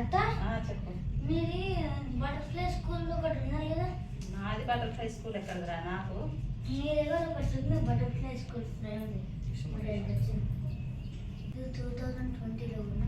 మీది బటర్ఫ్లై స్కూల్లో ఒకటి ఉన్నారు కదా? నాది బటర్ఫ్లై స్కూల్ ఎక్కడరా నాకు? మీరు ఎవరు ఒకటి ఉంది butterfly school. Friend two thousand ట్వంటీలో ఉన్నా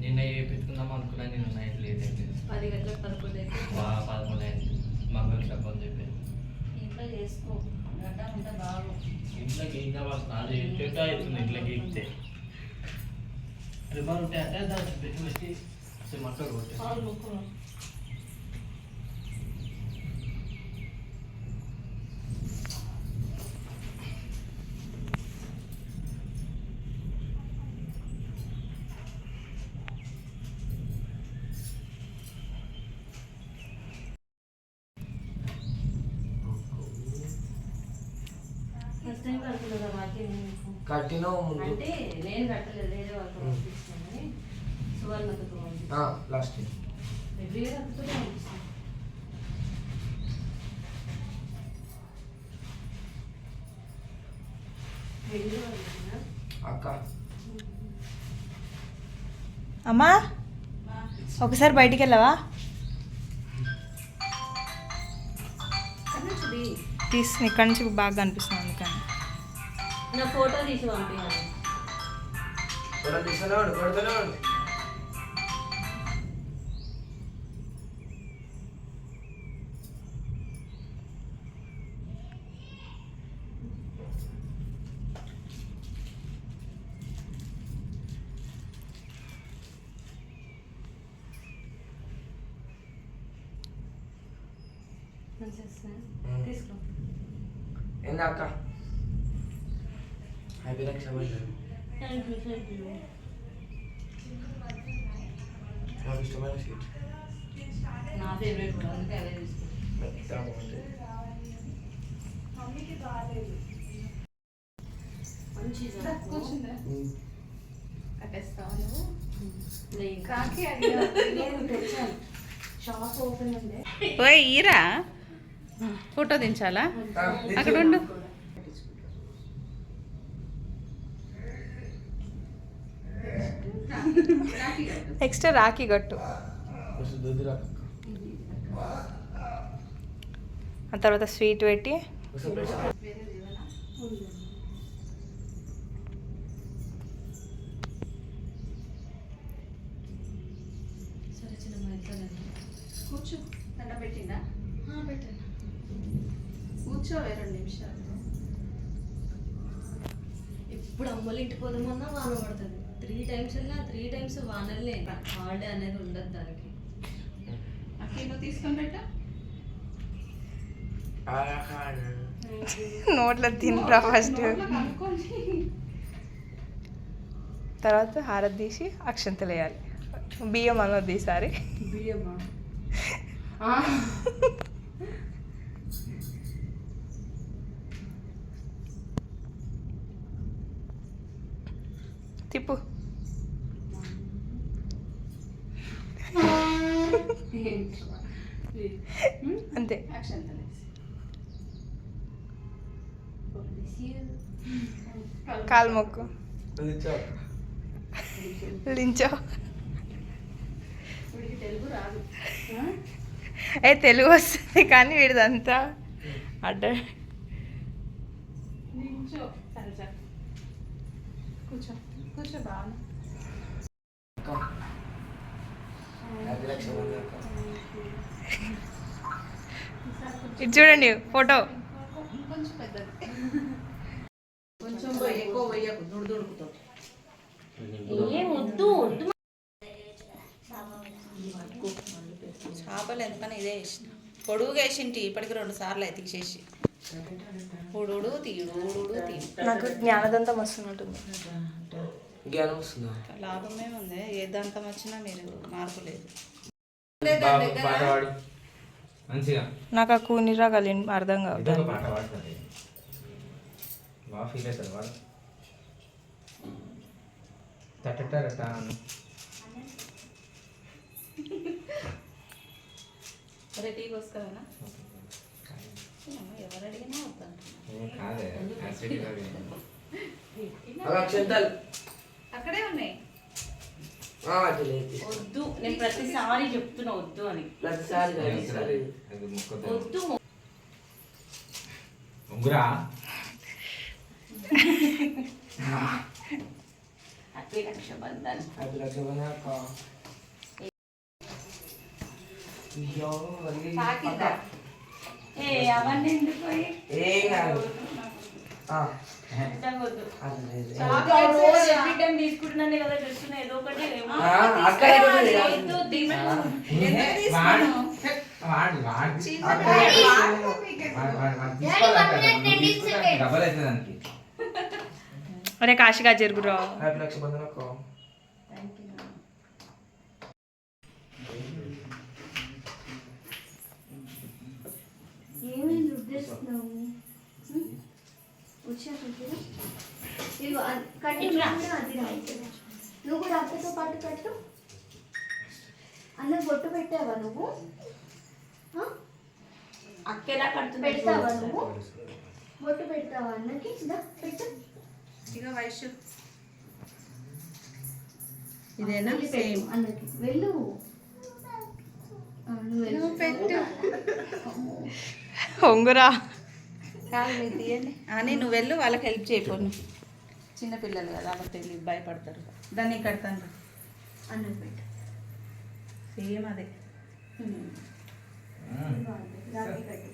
నిన్న చేయించుకుందాం అనుకున్నా నిన్న నైట్ లేట్ అయిపోయింది పది గంటల పదకొండు బాగా పదకొండు అయింది. మంగళ షాప్ అని చెప్పి. ఇంట్లో చేసుకో. గడ్డ ఉంటే బాగు. ఇంట్లో గీక్ కావాల్సిన అది చెట్టు అవుతుంది ఇంట్లో గీక్తే రిబన్ ఉంటే అంటే దాన్ని పెట్టి మక్కలు కొట్టే టైం కడుతున్నా వాకి నేను కట్టినావు ముందు. అంటే నేను కట్టలేదు వేరే వాళ్ళతో పంపిస్తాను కానీ సువర్ణతో పంపిస్తాను లాస్ట్ ఎవ్రీ ఇయర్ అక్కడితో పంపిస్తాను వెళ్ళి వాళ్ళు అక్క. అమ్మా ఒకసారి బయటికి వెళ్ళవా? తీసి ఇక్కడి నుంచి బాగా కనిపిస్తుంది. నా ఫోటో తీసి పంపించాలి కొడ తీస్తూనే ఉండు కొడుతూనే ఉండు. తీసుకో. హ్యాపీ రక్షాబంధన్ నాకు ఇష్టమైన స్వీట్ నా ఫేవరెట్ కూడా అందుకే అదే ఈరా? ఫోటో దించాలా? అక్కడ ఉండు. నెక్స్ట్ రాఖీ గట్టు. ఆ తర్వాత స్వీట్ పెట్టి కూర్చోవే రెండు నిమిషాలు. ఎప్పుడు అమ్మల ఇంటికి పోదామన్నా వాన పడుతుంది. త్రీ టైమ్స్ వెళ్ళినా త్రీ టైమ్స్ వానలే హాలిడే అనేది ఉండదు దానికి. తీసుకొని పెట్టా. నోట్లో తినరా ఫస్ట్. తర్వాత హారతి తీసి అక్షంతలు వేయాలి. బియ్యం అన్నది ఈసారి బియ్యమా? తిప్పు. అంతే. కాలు మొక్కు. లించో? ఏ తెలుగు వస్తుంది కానీ వీడిదంతా అడ్డ. నించో సరే సరే. కూర్చో. కూర్చో బాగా అక్క. హ్యాపీ రక్షాబంధన్ అక్క. ఇది చూడండి ఫోటో ఇంకొంచెం పెద్దది కొంచెం పోయి ఎక్కువ పోయకు దుడు ఏం వద్దు వద్దు. చేపలు ఎందుకని ఇదే వేసిన పొడుగుగా వేసింటి ఇప్పటికి రెండు సార్లు అయితే తీసేసి. ఉడుడు తీడు నాకు జ్ఞానదంతం వస్తున్నట్టుంది. జ్ఞానం వస్తుందా? లాభమే ఉంది. ఏ దంతం వచ్చినా మీరు మార్పు లేదు. నాకు ఆ కూని రాగాలి అర్థం అక్షంతాలు. అక్కడే ఉన్నాయి. వద్దు నేను ప్రతిసారి చెప్తున్నా వద్దు అని. ప్రతిసారి వద్దు. ఉంగురా. హ్యాపీ రక్షాబంధన్? ఏ అవన్నీ ఎందుకు పోయి? ఏం కాదు. తీసుకుంటున్నాను కదా డ్రెస్ ఏదో ఒకటి అరే కాశీగా జరుగురా. ఏమేమి వచ్చా ఇదిగో కట్టి అది నువ్వు కూడా అక్కతో పాటు కట్టు. అన్న బొట్టు పెట్టావా నువ్వు? ఆ? అక్క ఎలా కడుతుంది పెడతావా నువ్వు? బొట్టు పెడతావా అన్నకి? దా, పెట్టు. ఇక వైశ్యు ఇదేనా? వెళ్ళి సేమ్. అన్నకి. వెళ్ళు. ఆ, నువ్వు వెళ్ళు. పెట్టు. ఉంగురా. కాదు మీరు తీయండి. అని నువ్వు వెళ్ళు వాళ్ళకి హెల్ప్ చేయపోను చిన్నపిల్లలు కదా వాళ్ళకి తెలియదు భయపడతారు. దాన్ని కడతాను? పెట్టు. సేమ్ అదే. రాఖీ కట్టు.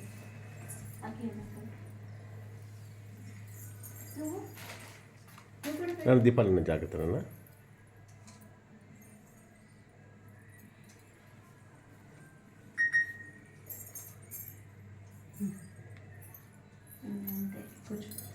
అక్కి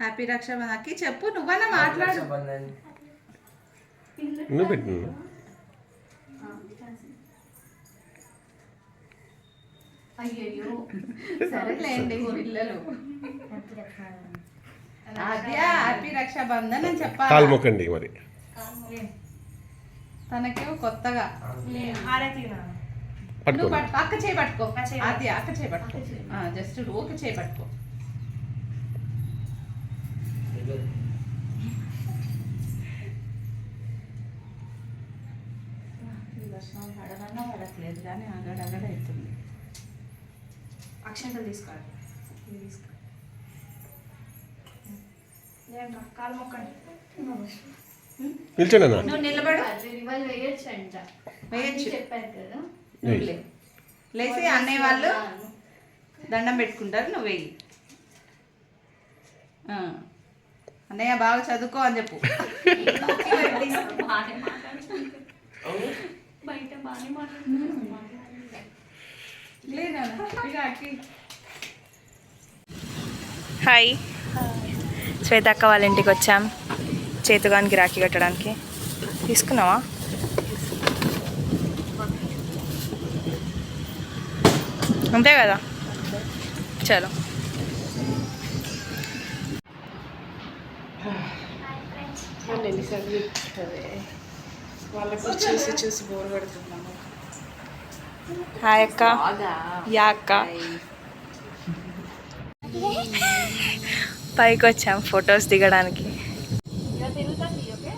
హ్యాపీ రక్షాబంధన్కి చెప్పు నువ్వన్నా మాట్లాడు. నువ్వు అయ్యో సరేలేండి పిల్లలు. హ్యాపీ రక్షాబంధన్ అని చెప్పాలి? కాలు మరి. తనకేమో కొత్తగా. అక్క చేయి పట్టుకో. అది అక్క చేయి పట్టుకో. జస్ట్ ఓకే చేయి పట్టుకో. దర్శనం పడదన్నా పడట్లేదు కానీ అక్షంతలు తీసుకోవాలి. తీసుకు. కదా. నువ్వు లే. లేచి అన్నయ్య వాళ్ళు దండం పెట్టుకుంటారు నువ్వు వెయ్యి ఆ. అన్నయ్య బాగా చదువుకో అని చెప్పు. బయట బాగానే హాయ్. శ్వేత అక్క వాళ్ళ ఇంటికి వచ్చాం. చేతుగానికి రాఖీ కట్టడానికి. తీసుకున్నావా? అంతే కదా? చలో. వాళ్ళకు చూసి చూసి బోర్ పడుతున్నాము హాయ్ అక్క. యా అక్క. పైకి వచ్చాం ఫొటోస్ దిగడానికి. ఇలా తిరుగుతుంది ఓకే?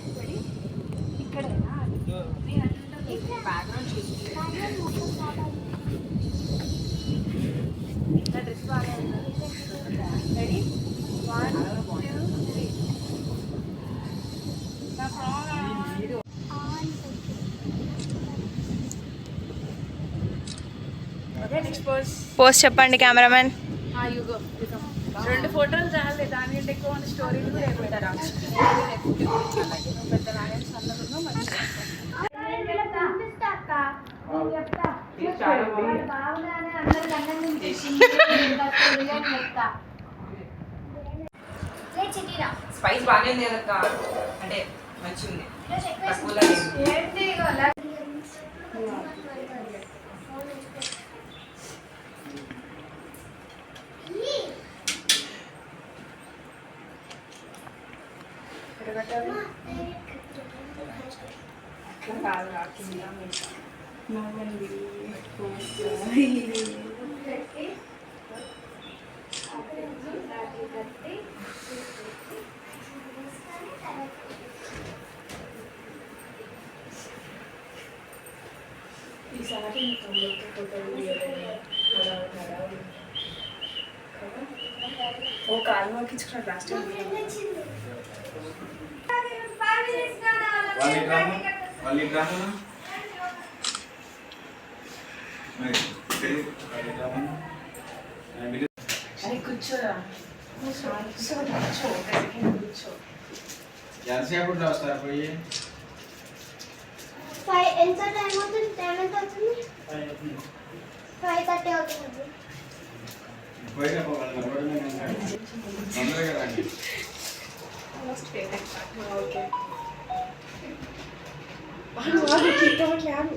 స్పైస్ బాగానే ఉంది కదక్క. అంటే మంచిగా ఉంది తక్కువలో లేదు ఏంటి ఇగో ఓ కాలు మొక్కించుకున్నాడు లాస్ట్ టైం వాళ్ళ గ్రామం వాళ్ళ గ్రామం మరి వాళ్ళ గ్రామం అరే కూర్చోరా కూర్చో కూర్చో ఒక సెకండ్ కూర్చో ఎంతసేపు వస్తారు పోయి ఫైవ్ ఎంత టైం అవుతుంది టైం ఎంత అవుతుంది ఫైవ్ థర్టీ అవుతుంది పోయినా పోవాలి రోడ్డు మీద ఉంటాడు. తొందరగా రండి మోస్ట్ ఫేవరెట్ పార్ట్ ఓకే వాళ్ళు వాళ్ళు కిట్టో క్యాన్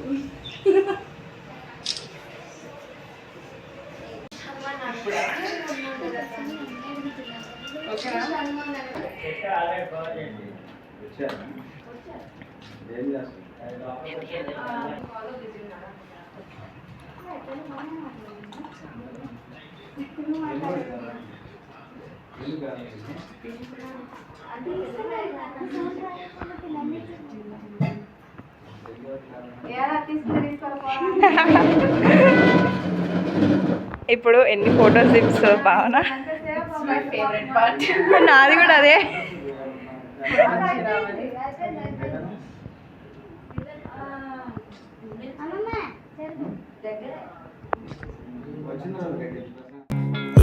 ఇప్పుడు ఎన్ని ఫొటోస్ దిప్స్ భావన? నాది కూడా అదే. Ready